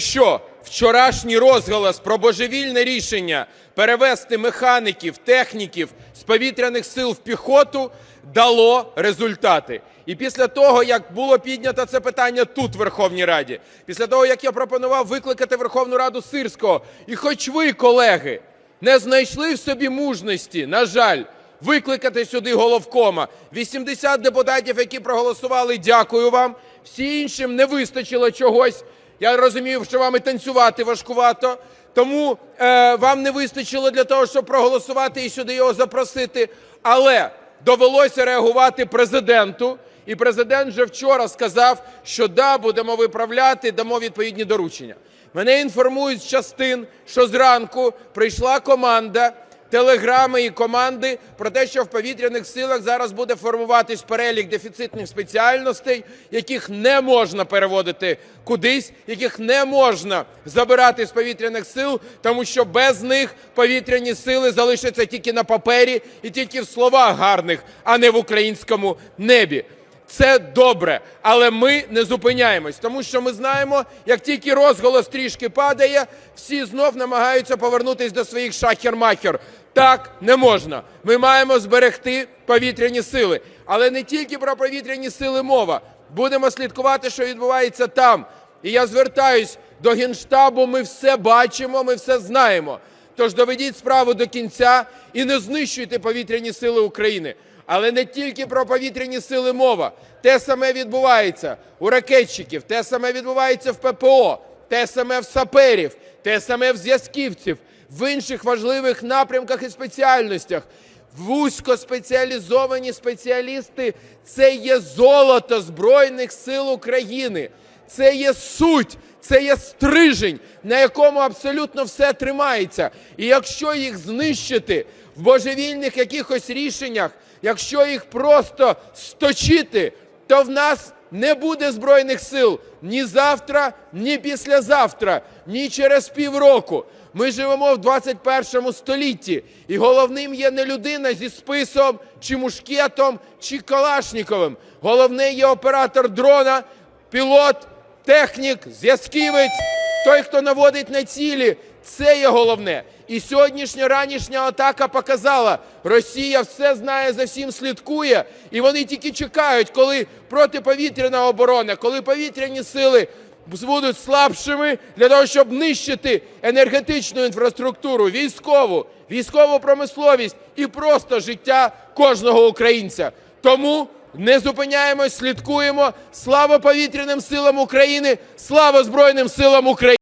що вчорашній розголос про божевільне рішення перевести механіків, техніків з повітряних сил в піхоту дало результати. І після того, як було піднято це питання тут, в Верховній Раді, після того, як я пропонував викликати Верховну Раду Сирського, і хоч ви, колеги, не знайшли в собі мужності, на жаль, викликати сюди головкома. 80 депутатів, які проголосували, дякую вам. Всі іншим не вистачило чогось. Я розумію, що вам і танцювати важкувато, тому е, вам не вистачило для того, щоб проголосувати і сюди його запросити. Але довелося реагувати президенту. І президент вже вчора сказав, що да, будемо виправляти, дамо відповідні доручення. Мене інформують з частин, що зранку прийшла команда, телеграми і команди про те, що в повітряних силах зараз буде формуватись перелік дефіцитних спеціальностей, яких не можна переводити кудись, яких не можна забирати з повітряних сил, тому що без них повітряні сили залишаться тільки на папері і тільки в словах гарних, а не в українському небі. Це добре, але ми не зупиняємось, тому що ми знаємо, як тільки розголос трішки падає, всі знов намагаються повернутися до своїх шахер-махер. Так не можна. Ми маємо зберегти повітряні сили. Але не тільки про повітряні сили мова. Будемо слідкувати, що відбувається там. І я звертаюсь до Генштабу, ми все бачимо, ми все знаємо. Тож доведіть справу до кінця і не знищуйте повітряні сили України. Але не тільки про повітряні сили мова. Те саме відбувається у ракетчиків, те саме відбувається в ППО, те саме в саперів, те саме в зв'язківців, в інших важливих напрямках і спеціальностях. Вузькоспеціалізовані спеціалісти це є золото Збройних сил України. Це є суть, це є стрижень, на якому абсолютно все тримається. І якщо їх знищити в божевільних якихось рішеннях, якщо їх просто сточити, то в нас не буде збройних сил ні завтра, ні післязавтра, ні через півроку. Ми живемо в 21 столітті, і головним є не людина зі списом, чи мушкетом, чи калашніковим. Головне є оператор дрона, пілот, технік, зв'язківець, той, хто наводить на цілі. Це є головне. І сьогоднішня ранішня атака показала, Росія все знає, за всім слідкує, і вони тільки чекають, коли протиповітряна оборона, коли повітряні сили будуть слабшими для того, щоб нищити енергетичну інфраструктуру, військову, військову промисловість і просто життя кожного українця. Тому не зупиняємось, слідкуємо. Слава повітряним силам України! Слава Збройним силам України!